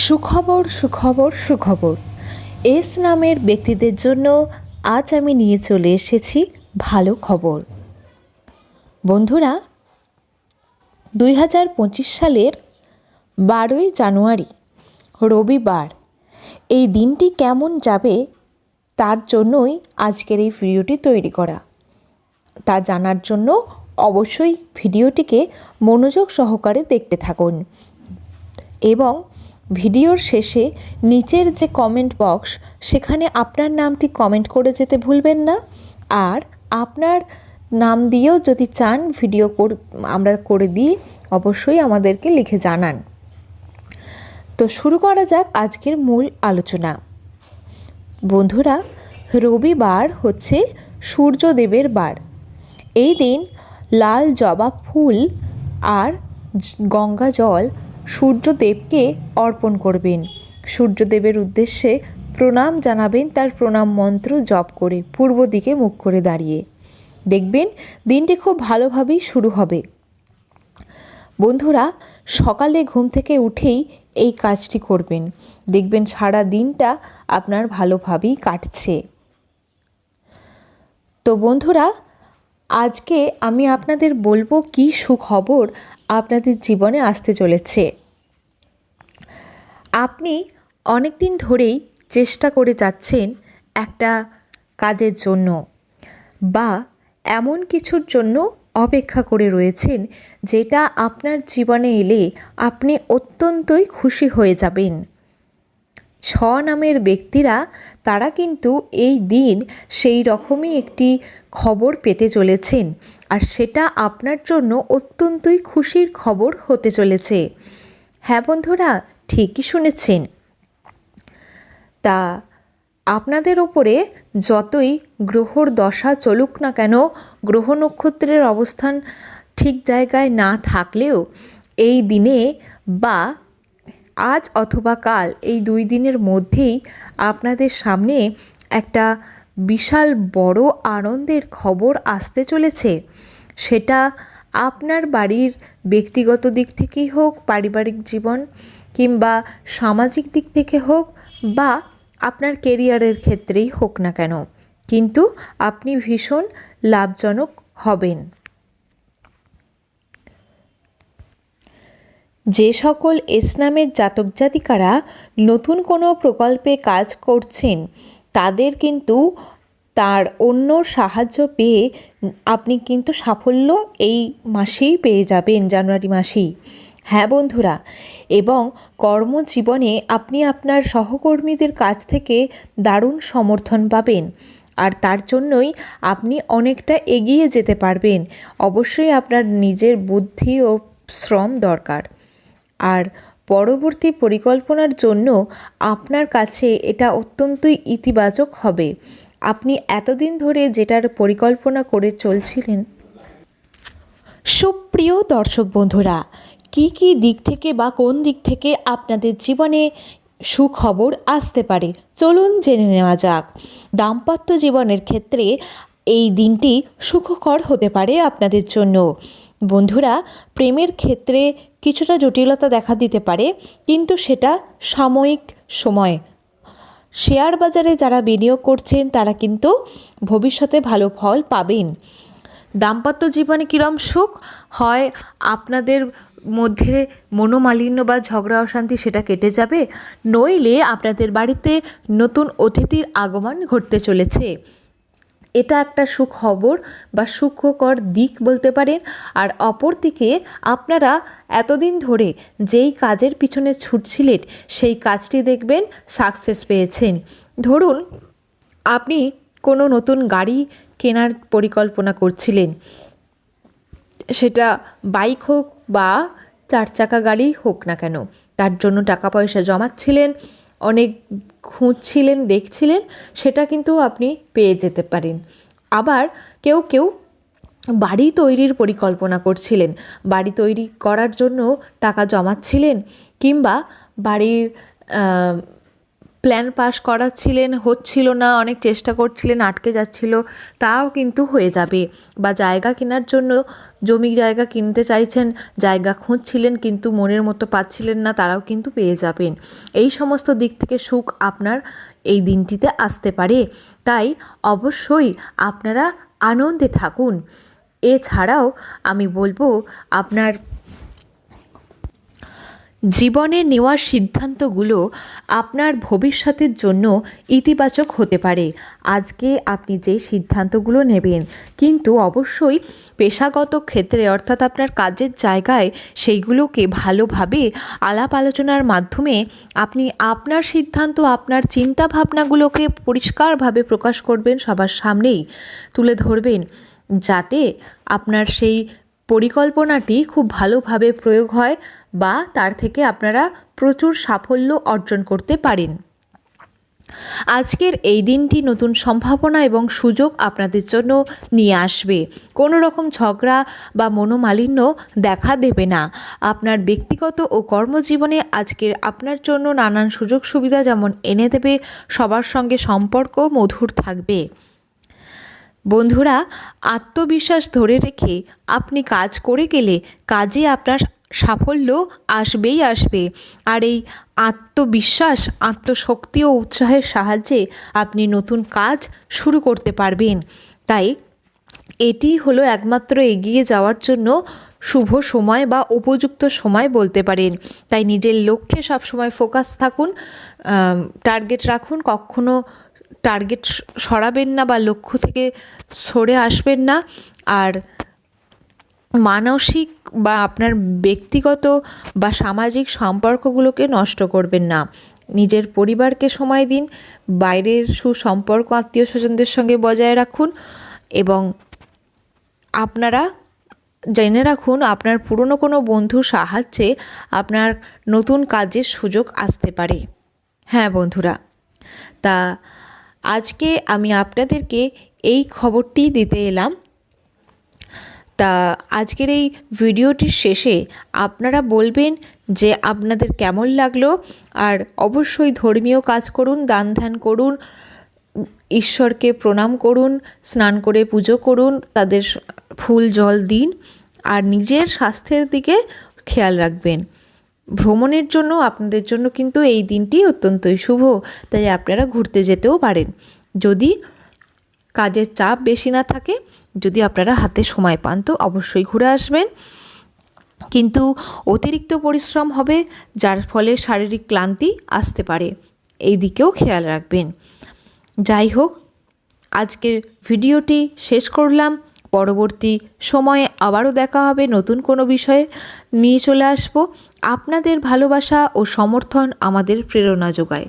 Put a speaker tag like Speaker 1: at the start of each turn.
Speaker 1: সুখবর সুখবর সুখবর। এস নামের ব্যক্তিদের জন্য আজ আমি নিয়ে চলে এসেছি ভালো খবর। বন্ধুরা, দুই হাজার পঁচিশ সালের বারোই জানুয়ারি, রবিবার, এই দিনটি কেমন যাবে তার জন্যই আজকের এই ভিডিওটি তৈরি করা। তা জানার জন্য অবশ্যই ভিডিওটিকে মনোযোগ সহকারে দেখতে থাকুন এবং ভিডিওর শেষে নিচের যে কমেন্ট বক্স সেখানে আপনার নামটি কমেন্ট করে যেতে ভুলবেন না। আর আপনার নাম দিয়েও যদি চান ভিডিও আমরা করে দিই, অবশ্যই আমাদেরকে লিখে জানান। তো শুরু করা যাক আজকের মূল আলোচনা। বন্ধুরা, রবিবার হচ্ছে সূর্যদেবের বার। এই দিন লাল জবা ফুল আর গঙ্গা জল সূর্যদেবকে অর্পণ করবেন। সূর্যদেবের উদ্দেশ্যে প্রণাম জানাবেন, তার প্রণাম মন্ত্র জপ করে পূর্ব দিকে মুখ করে দাঁড়িয়ে। দেখবেন, দিনটি খুব ভালোভাবেই শুরু হবে। বন্ধুরা, সকালে ঘুম থেকে উঠেই এই কাজটি করবেন। দেখবেন, সারা দিনটা আপনার ভালোভাবেই কাটছে। তো বন্ধুরা, আজকে আমি আপনাদের বলব কি সুখবর আপনাদের জীবনে আসতে চলেছে। আপনি অনেক দিন ধরেই চেষ্টা করে যাচ্ছেন একটা কাজের জন্য বা এমন কিছুর জন্য অপেক্ষা করে রয়েছেন যেটা আপনার জীবনে এলে আপনি অত্যন্তই খুশি হয়ে যাবেন। ছ নামের ব্যক্তিরা, তারা কিন্তু এই দিন সেই রকমই একটি খবর পেতে চলেছেন। আর সেটা আপনার জন্য অত্যন্তই খুশির খবর হতে চলেছে। হ্যাঁ বন্ধুরা, ঠিকই শুনেছেন। তা আপনাদের ওপরে যতই গ্রহর দশা চলুক না কেন, গ্রহ নক্ষত্রের অবস্থান ঠিক জায়গায় না থাকলেও এই দিনে বা আজ অথবা কাল, এই দুই দিনের মধ্যেই আপনাদের সামনে একটা বিশাল বড় আনন্দের খবর আসতে চলেছে। সেটা আপনার বাড়ির ব্যক্তিগত দিক থেকেই হোক, পারিবারিক জীবন কিংবা সামাজিক দিক থেকে হোক বা আপনার কেরিয়ারের ক্ষেত্রেই হোক না কেন, কিন্তু আপনি ভীষণ লাভজনক হবেন। যে সকল ইসলামের জাতক জাতিকারা নতুন কোনো প্রকল্পে কাজ করছেন তাদের কিন্তু তার অন্য সাহায্য পেয়ে আপনি কিন্তু সাফল্য এই মাসেই পেয়ে যাবেন, জানুয়ারি মাসেই। হ্যাঁ বন্ধুরা, এবং কর্মজীবনে আপনি আপনার সহকর্মীদের কাছ থেকে দারুণ সমর্থন পাবেন, আর তার জন্যই আপনি অনেকটা এগিয়ে যেতে পারবেন। অবশ্যই আপনার নিজের বুদ্ধি ও শ্রম দরকার। আর পরবর্তী পরিকল্পনার জন্য আপনার কাছে এটা অত্যন্তই ইতিবাচক হবে। আপনি এতদিন ধরে যেটার পরিকল্পনা করে চলছিলেন। সুপ্রিয় দর্শক বন্ধুরা, কি কি দিক থেকে বা কোন দিক থেকে আপনাদের জীবনে সুখবর আসতে পারে? চলুন জেনে নেওয়া যাক। দাম্পত্য জীবনের ক্ষেত্রে এই দিনটি সুখকর হতে পারে আপনাদের জন্য। বন্ধুরা, প্রেমের ক্ষেত্রে কিছুটা জটিলতা দেখা দিতে পারে, কিন্তু সেটা সাময়িক সময়। শেয়ার বাজারে যারা বিনিয়োগ করছেন, তারা কিন্তু ভবিষ্যতে ভালো ফল পাবেন। দাম্পত্য জীবনে কীরম সুখ হয়, আপনাদের মধ্যে মনোমালিন্য বা ঝগড়া, অশান্তি সেটা কেটে যাবে? নইলে আপনাদের বাড়িতে নতুন অতিথির আগমন ঘটতে চলেছে। এটা একটা সুখবর বা সুখকর দিক বলতে পারেন। আর অপরদিকে আপনারা এতদিন ধরে যেই কাজের পিছনে ছুটছিলেন, সেই কাজটি দেখবেন সাকসেস পেয়েছেন। ধরুন, আপনি কোনো নতুন গাড়ি কেনার পরিকল্পনা করছিলেন। সেটা বাইক হোক বা চার চাকা গাড়ি হোক না কেন, তার জন্য টাকা পয়সা জমাচ্ছিলেন অনেক খুঁজছিলেন, দেখছিলেন, সেটা কিন্তু আপনি পেয়ে যেতে পারেন। আবার কেউ কেউ বাড়ি তৈরির পরিকল্পনা করছিলেন। বাড়ি তৈরি করার জন্য টাকা জমাচ্ছিলেন কিংবা বাড়ির প্ল্যান পাস করাচ্ছিলেন, হচ্ছিল না, অনেক চেষ্টা করছিলেন, আটকে যাচ্ছিল, তাও কিন্তু হয়ে যাবে। বা জায়গা কেনার জন্য, জমি জায়গা কিনতে চাইছেন, জায়গা খুঁজছিলেন কিন্তু মনের মতো পাচ্ছিলেন না, তারাও কিন্তু পেয়ে যাবেন। এই সমস্ত দিক থেকে সুখ আপনার এই দিনটিতে আসতে পারে। তাই অবশ্যই আপনারা আনন্দে থাকুন। এছাড়াও আমি বলব, আপনার জীবনে নেওয়া সিদ্ধান্তগুলো আপনার ভবিষ্যতের জন্য ইতিবাচক হতে পারে। আজকে আপনি যে সিদ্ধান্তগুলো নেবেন, কিন্তু অবশ্যই পেশাগত ক্ষেত্রে অর্থাৎ আপনার কাজের জায়গায় সেইগুলোকে ভালোভাবে আলাপ আলোচনার মাধ্যমে আপনি আপনার সিদ্ধান্ত, আপনার চিন্তা ভাবনাগুলোকে পরিষ্কারভাবে প্রকাশ করবেন সবার সামনেই তুলে ধরবেন, যাতে আপনার সেই পরিকল্পনাটি খুব ভালোভাবে প্রয়োগ হয়। বা তার থেকে আপনারা প্রচুর সাফল্য অর্জন করতে পারেন। আজকের এই দিনটি নতুন সম্ভাবনা এবং সুযোগ আপনাদের জন্য নিয়ে আসবে। কোনো রকম ঝগড়া বা মনোমালিন্য দেখা দেবে না। আপনার ব্যক্তিগত ও কর্মজীবনে আজকের আপনার জন্য নানান সুযোগ সুবিধা যেমন এনে দেবে, সবার সঙ্গে সম্পর্ক মধুর থাকবে। বন্ধুরা, আত্মবিশ্বাস ধরে রেখে আপনি কাজ করে গেলে কাজে আপনার সাফল্য আসবেই আসবে। আর এই আত্মবিশ্বাস, আত্মশক্তি ও উৎসাহের সাহায্যে আপনি নতুন কাজ শুরু করতে পারবেন। তাই এটি হলো একমাত্র এগিয়ে যাওয়ার জন্য শুভ সময় বা উপযুক্ত সময় বলতে পারেন। তাই নিজের লক্ষ্যে সবসময় ফোকাস থাকুন টার্গেট রাখুন, কখনো টার্গেট সরাবেন না বা লক্ষ্য থেকে সরে আসবেন না। আর মানসিক বা আপনার ব্যক্তিগত বা সামাজিক সম্পর্কগুলোকে নষ্ট করবেন না। নিজের পরিবারকে সময় দিন, বাইরের সুসম্পর্ক, আত্মীয় স্বজনদের সঙ্গে বজায় রাখুন এবং আপনারা জেনে রাখুন, আপনার পুরনো কোনো বন্ধুর সাহায্যে আপনার নতুন কাজের সুযোগ আসতে পারে। হ্যাঁ বন্ধুরা, তা আজকে আমি আপনাদেরকে এই খবরটি দিতে এলাম। তা আজকের এই ভিডিওটির শেষে আপনারা বলবেন যে আপনাদের কেমন লাগল আর অবশ্যই ধর্মীয় কাজ করুন, দান ধ্যান করুন, ঈশ্বরকে প্রণাম করুন, স্নান করে পুজো করুন, তাদের ফুল, জল দিন আর নিজের স্বাস্থ্যের দিকে খেয়াল রাখবেন। ভ্রমণের জন্য আপনাদের জন্য কিন্তু এই দিনটি অত্যন্তই শুভ, তাই আপনারা ঘুরতে যেতেও পারেন। যদি কাজের চাপ বেশি না থাকে যদি আপনারা হাতে সময় পান, তো অবশ্যই ঘুরে আসবেন। কিন্তু অতিরিক্ত পরিশ্রম হবে, যার ফলে শারীরিক ক্লান্তি আসতে পারে। এই দিকেও খেয়াল রাখবেন। যাই হোক, আজকের ভিডিওটি শেষ করলাম। পরবর্তী সময়ে আবারও দেখা হবে নতুন কোনো বিষয়ে। নিয়ে চলে আসব। আপনাদের ভালোবাসা ও সমর্থন আমাদের প্রেরণা যোগায়।